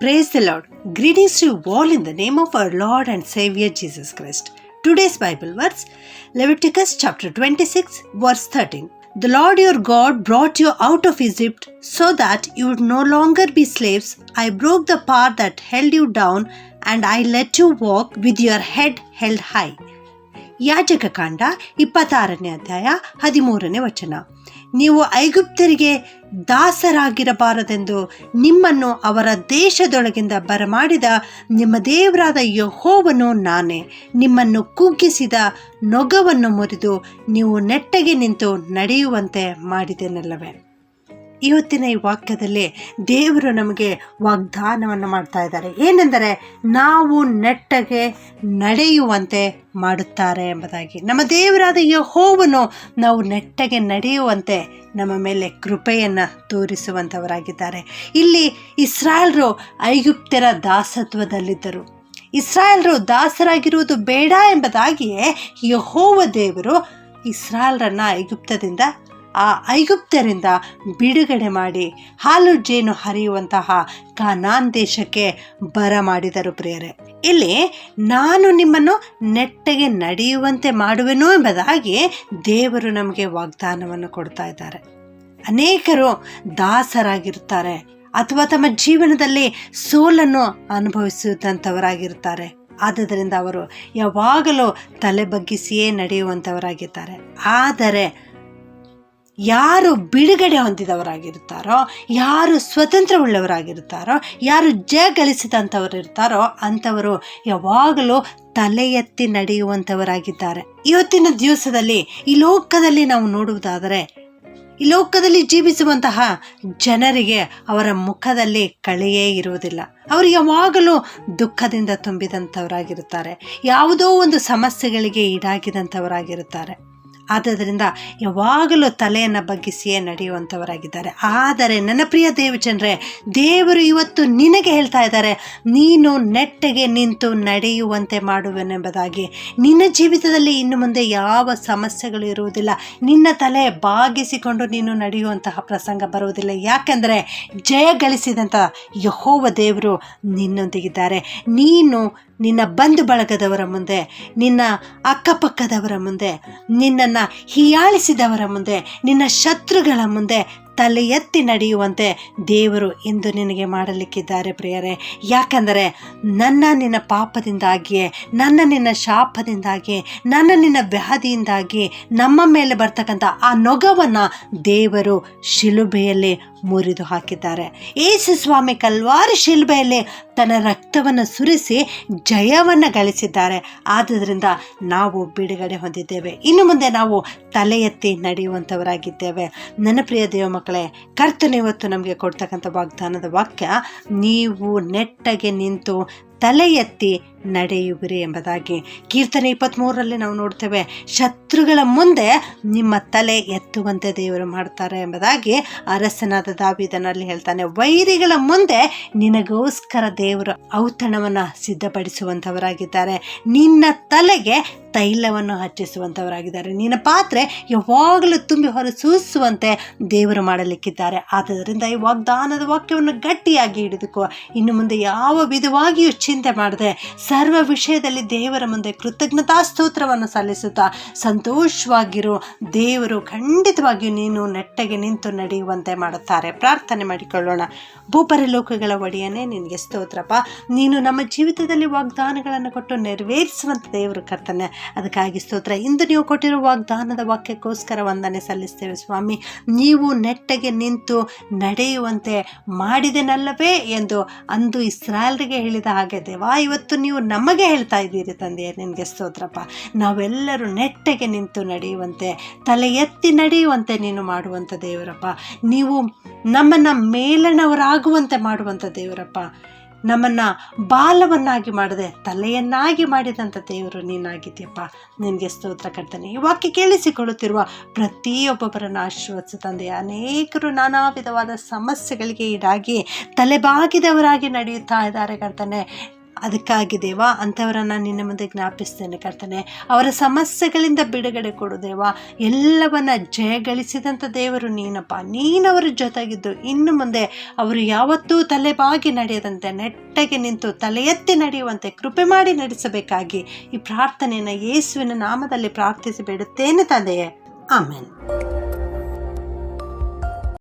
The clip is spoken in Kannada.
Praise the Lord. Greetings to you all in the name of our Lord and Savior Jesus Christ. Today's Bible verse Leviticus chapter 26, verse 13. The Lord your God brought you out of Egypt so that you would no longer be slaves. I broke the power that held you down and I let you walk with your head held high. ಯಾಜಕ ಕಾಂಡ ಇಪ್ಪತ್ತಾರನೇ ಅಧ್ಯಾಯ ಹದಿಮೂರನೇ ವಚನ ನೀವು ಐಗುಪ್ತರಿಗೆ ದಾಸರಾಗಿರಬಾರದೆಂದು ನಿಮ್ಮನ್ನು ಅವರ ದೇಶದೊಳಗಿಂದ ಬರಮಾಡಿದ ನಿಮ್ಮ ದೇವರಾದ ಯಹೋವನು ನಾನೇ. ನಿಮ್ಮನ್ನು ಕುಗ್ಗಿಸಿದ ನೊಗವನ್ನು ಮುರಿದು ನೀವು ನೆಟ್ಟಗೆ ನಿಂತು ನಡೆಯುವಂತೆ ಮಾಡಿದೆನಲ್ಲವೇ. ಇವತ್ತಿನ ಈ ವಾಕ್ಯದಲ್ಲಿ ದೇವರು ನಮಗೆ ವಾಗ್ದಾನವನ್ನು ಮಾಡ್ತಾ ಇದ್ದಾರೆ. ಏನೆಂದರೆ ನಾವು ನೆಟ್ಟಗೆ ನಡೆಯುವಂತೆ ಮಾಡುತ್ತಾರೆ ಎಂಬುದಾಗಿ. ನಮ್ಮ ದೇವರಾದ ಯಹೋವನು ನಾವು ನೆಟ್ಟಗೆ ನಡೆಯುವಂತೆ ನಮ್ಮ ಮೇಲೆ ಕೃಪೆಯನ್ನು ತೋರಿಸುವಂಥವರಾಗಿದ್ದಾರೆ. ಇಲ್ಲಿ ಇಸ್ರಾಯಲ್ರು ಐಗುಪ್ತರ ದಾಸತ್ವದಲ್ಲಿದ್ದರು. ಇಸ್ರಾಯಲ್ರು ದಾಸರಾಗಿರುವುದು ಬೇಡ ಎಂಬುದಾಗಿಯೇ ಯಹೋವ ದೇವರು ಇಸ್ರಾಯಲ್ರನ್ನು ಐಗುಪ್ತದಿಂದ ಆ ಐಗುಪ್ತರಿಂದ ಬಿಡುಗಡೆ ಮಾಡಿ ಹಾಲು ಜೇನು ಹರಿಯುವಂತಹ ಕಾನಾನ್ ದೇಶಕ್ಕೆ ಬರಮಾಡಿದರು ಪ್ರಿಯರೇ. ಇಲ್ಲಿ ನಾನು ನಿಮ್ಮನ್ನು ನೆಟ್ಟಗೆ ನಡೆಯುವಂತೆ ಮಾಡುವೆನು ಎಂಬುದಾಗಿ ದೇವರು ನಮಗೆ ವಾಗ್ದಾನವನ್ನು ಕೊಡ್ತಾ ಇದ್ದಾರೆ. ಅನೇಕರು ದಾಸರಾಗಿರ್ತಾರೆ ಅಥವಾ ತಮ್ಮ ಜೀವನದಲ್ಲಿ ಸೋಲನ್ನು ಅನುಭವಿಸಿದಂಥವರಾಗಿರ್ತಾರೆ ಆದ್ದರಿಂದ ಅವರು ಯಾವಾಗಲೂ ತಲೆ ಬಗ್ಗಿಸಿಯೇ ನಡೆಯುವಂಥವರಾಗಿದ್ದಾರೆ. ಆದರೆ ಯಾರು ಬಿಡುಗಡೆ ಹೊಂದಿದವರಾಗಿರ್ತಾರೋ, ಯಾರು ಸ್ವತಂತ್ರವುಳ್ಳವರಾಗಿರ್ತಾರೋ, ಯಾರು ಜಯ ಗಳಿಸಿದಂಥವ್ರು ಇರ್ತಾರೋ ಅಂಥವರು ಯಾವಾಗಲೂ ತಲೆ ಎತ್ತಿ ನಡೆಯುವಂಥವರಾಗಿದ್ದಾರೆ. ಇವತ್ತಿನ ದಿವಸದಲ್ಲಿ ಈ ಲೋಕದಲ್ಲಿ ನಾವು ನೋಡುವುದಾದರೆ, ಈ ಲೋಕದಲ್ಲಿ ಜೀವಿಸುವಂತಹ ಜನರಿಗೆ ಅವರ ಮುಖದಲ್ಲಿ ಕಳೆಯೇ ಇರುವುದಿಲ್ಲ. ಅವರು ಯಾವಾಗಲೂ ದುಃಖದಿಂದ ತುಂಬಿದಂಥವರಾಗಿರುತ್ತಾರೆ. ಯಾವುದೋ ಒಂದು ಸಮಸ್ಯೆಗಳಿಗೆ ಈಡಾಗಿದಂಥವರಾಗಿರುತ್ತಾರೆ. ಆದ್ದರಿಂದ ಯಾವಾಗಲೂ ತಲೆಯನ್ನು ಬಗ್ಗಿಸಿಯೇ ನಡೆಯುವಂಥವರಾಗಿದ್ದಾರೆ ಆದರೆ ನನ್ನ ಪ್ರಿಯ ದೇವಜನರೇ, ದೇವರು ಇವತ್ತು ನಿನಗೆ ಹೇಳ್ತಾ ಇದ್ದಾರೆ, ನೀನು ನೆಟ್ಟಗೆ ನಿಂತು ನಡೆಯುವಂತೆ ಮಾಡುವೆನೆಂಬುದಾಗಿ. ನಿನ್ನ ಜೀವಿತದಲ್ಲಿ ಇನ್ನು ಮುಂದೆ ಯಾವ ಸಮಸ್ಯೆಗಳು ಇರುವುದಿಲ್ಲ. ನಿನ್ನ ತಲೆ ಬಾಗಿಸಿಕೊಂಡು ನೀನು ನಡೆಯುವಂತಹ ಪ್ರಸಂಗ ಬರುವುದಿಲ್ಲ. ಯಾಕೆಂದರೆ ಜಯ ಗಳಿಸಿದಂಥ ಯಹೋವ ದೇವರು ನಿನ್ನೊಂದಿಗಿದ್ದಾರೆ. ನೀನು ನಿನ್ನ ಬಂಧು ಬಳಗದವರ ಮುಂದೆ ನಿನ್ನ ಅಕ್ಕಪಕ್ಕದವರ ಮುಂದೆ ನಿನ್ನನ್ನು ಹೀಯಾಳಿಸಿದವರ ಮುಂದೆ ನಿನ್ನ ಶತ್ರುಗಳ ಮುಂದೆ ತಲೆ ಎತ್ತಿ ನಡೆಯುವಂತೆ ದೇವರು ಇಂದು ನಿನಗೆ ಮಾಡಲಿಕ್ಕಿದ್ದಾರೆ ಪ್ರಿಯರೇ. ಯಾಕಂದರೆ ನನ್ನ ನಿನ್ನ ಪಾಪದಿಂದಾಗಿಯೇ, ನನ್ನ ನಿನ್ನ ಶಾಪದಿಂದಾಗಿ ನನ್ನ ನಿನ್ನ ವ್ಯಾಧಿಯಿಂದಾಗಿ ನಮ್ಮ ಮೇಲೆ ಬರ್ತಕ್ಕಂಥ ಆ ನೊಗವನ್ನು ದೇವರು ಶಿಲುಬೆಯಲ್ಲಿ ಮುರಿದು ಹಾಕಿದ್ದಾರೆ ಏಸು ಸ್ವಾಮಿ ಕಲ್ವಾರು ಶಿಲ್ಬೆಯಲ್ಲಿ ತನ್ನ ರಕ್ತವನ್ನು ಸುರಿಸಿ ಜಯವನ್ನು ಗಳಿಸಿದ್ದಾರೆ. ಆದ್ದರಿಂದ ನಾವು ಬಿಡುಗಡೆ ಹೊಂದಿದ್ದೇವೆ. ಇನ್ನು ಮುಂದೆ ನಾವು ತಲೆ ಎತ್ತಿ ನಡೆಯುವಂಥವರಾಗಿದ್ದೇವೆ. ನನ್ನ ಪ್ರಿಯ ದೇವ ಮಕ್ಕಳೇ ಕರ್ತನ ಇವತ್ತು ನಮಗೆ ಕೊಡ್ತಕ್ಕಂಥ ವಾಗ್ದಾನದ ವಾಕ್ಯ ನೀವು ನೆಟ್ಟಗೆ ನಿಂತು ತಲೆ ಎತ್ತಿ ನಡೆಯುವಿರಿ ಎಂಬುದಾಗಿ ಕೀರ್ತನೆ ಇಪ್ಪತ್ತ್ಮೂರರಲ್ಲಿ ನಾವು ನೋಡ್ತೇವೆ. ಶತ್ರುಗಳ ಮುಂದೆ ನಿಮ್ಮ ತಲೆ ಎತ್ತುವಂತೆ ದೇವರು ಮಾಡ್ತಾರೆ ಎಂಬುದಾಗಿ ಅರಸನಾದ ದಾವಿದನಲ್ಲಿ ಹೇಳ್ತಾನೆ. ವೈರಿಗಳ ಮುಂದೆ ನಿನಗೋಸ್ಕರ ದೇವರು ಔತಣವನ್ನು ಸಿದ್ಧಪಡಿಸುವಂಥವರಾಗಿದ್ದಾರೆ. ನಿನ್ನ ತಲೆಗೆ ತೈಲವನ್ನು ಹಚ್ಚಿಸುವಂಥವರಾಗಿದ್ದಾರೆ. ನಿನ್ನ ಪಾತ್ರೆ ಯಾವಾಗಲೂ ತುಂಬಿ ಹೊರ ಸೂಸುವಂತೆ ದೇವರು ಮಾಡಲಿಕ್ಕಿದ್ದಾರೆ. ಆದ್ದರಿಂದ ಈ ವಾಗ್ದಾನದ ವಾಕ್ಯವನ್ನು ಗಟ್ಟಿಯಾಗಿ ಹಿಡಿದುಕೋ. ಇನ್ನು ಮುಂದೆ ಯಾವ ವಿಧವಾಗಿಯೂ ಚಿಂತೆ ಮಾಡದೆ ಸರ್ವ ವಿಷಯದಲ್ಲಿ ದೇವರ ಮುಂದೆ ಕೃತಜ್ಞತಾ ಸ್ತೋತ್ರವನ್ನು ಸಲ್ಲಿಸುತ್ತಾ ಸಂತೋಷವಾಗಿರು. ದೇವರು ಖಂಡಿತವಾಗಿಯೂ ನೀನು ನೆಟ್ಟಗೆ ನಿಂತು ನಡೆಯುವಂತೆ ಮಾಡುತ್ತಾರೆ. ಪ್ರಾರ್ಥನೆ ಮಾಡಿಕೊಳ್ಳೋಣ. ಭೂಪರಿಲೋಕಗಳ ಒಡೆಯನೇ, ನಿನಗೆ ಸ್ತೋತ್ರಪ್ಪ. ನೀನು ನಮ್ಮ ಜೀವಿತದಲ್ಲಿ ವಾಗ್ದಾನಗಳನ್ನು ಕೊಟ್ಟು ನೆರವೇರಿಸುವಂಥ ದೇವರು ಕರ್ತನೆ. ಅದಕ್ಕಾಗಿ ಸ್ತೋತ್ರ. ಇಂದು ನೀವು ಕೊಟ್ಟಿರುವ ವಾಗ್ದಾನದ ವಾಕ್ಯಕ್ಕೋಸ್ಕರ ವಂದನೆ ಸಲ್ಲಿಸ್ತೇವೆ ಸ್ವಾಮಿ. ನೀವು ನೆಟ್ಟಗೆ ನಿಂತು ನಡೆಯುವಂತೆ ಮಾಡಿದೆನಲ್ಲವೇ ಎಂದು ಅಂದು ಇಸ್ರಾಲ್ರಿಗೆ ಹೇಳಿದ ಹಾಗೆ, ದೇವಾ, ಇವತ್ತು ನೀವು ನಮಗೆ ಹೇಳ್ತಾ ಇದ್ದೀರಿ ತಂದೆ ನಿನಗೆ ಸ್ತೋತ್ರಪ್ಪ. ನಾವೆಲ್ಲರೂ ನೆಟ್ಟಗೆ ನಿಂತು ನಡೆಯುವಂತೆ, ತಲೆ ಎತ್ತಿ ನಡೆಯುವಂತೆ ನೀನು ಮಾಡುವಂಥ ದೇವರಪ್ಪ. ನೀವು ನಮ್ಮನ್ನು ಮೇಲನವರಾಗುವಂತೆ ಮಾಡುವಂಥ ದೇವರಪ್ಪ. ನಮ್ಮನ್ನು ಬಾಲವನ್ನಾಗಿ ಮಾಡದೆ, ತಲೆಯನ್ನಾಗಿ ಮಾಡಿದಂಥ ದೇವರು ನೀನಾಗಿದ್ದೀಯಪ್ಪ. ನಿನಗೆ ಸ್ತೋತ್ರ ಕರ್ತನೆ. ಈ ವಾಕ್ಯ ಕೇಳಿಸಿಕೊಳ್ಳುತ್ತಿರುವ ಪ್ರತಿಯೊಬ್ಬೊಬ್ಬರನ್ನು ಆಶೀರ್ವದಿಸು ತಂದೆ ಅನೇಕರು ನಾನಾ ವಿಧವಾದ ಸಮಸ್ಯೆಗಳಿಗೆ ಈಡಾಗಿ, ತಲೆಬಾಗಿದವರಾಗಿ ನಡೆಯುತ್ತಾ ಇದ್ದಾರೆ ಕರ್ತನೆ. ಅದಕ್ಕಾಗಿ ದೇವ, ಅಂಥವರನ್ನು ನಿನ್ನ ಮುಂದೆ ಜ್ಞಾಪಿಸ್ತೇನೆ ಕರ್ತನೆ. ಅವರ ಸಮಸ್ಯೆಗಳಿಂದ ಬಿಡುಗಡೆ ಕೊಡು ದೇವ. ಎಲ್ಲವನ್ನ ಜಯಗಳಿಸಿದಂಥ ದೇವರು ನೀನಪ್ಪ. ನೀನವರ ಜೊತೆಗಿದ್ದು. ಇನ್ನು ಮುಂದೆ ಅವರು ಯಾವತ್ತೂ ತಲೆಬಾಗಿ ನಡೆಯದಂತೆ, ನೆಟ್ಟಗೆ ನಿಂತು ತಲೆ ಎತ್ತಿ ನಡೆಯುವಂತೆ ಕೃಪೆ ಮಾಡಿ ನಡೆಸಬೇಕಾಗಿ ಈ ಪ್ರಾರ್ಥನೆಯನ್ನು ಯೇಸುವಿನ ನಾಮದಲ್ಲಿ ಪ್ರಾರ್ಥಿಸಿ ಬಿಡುತ್ತೇನೆ ತಂದೆಯೇ. ಆಮೇನ್.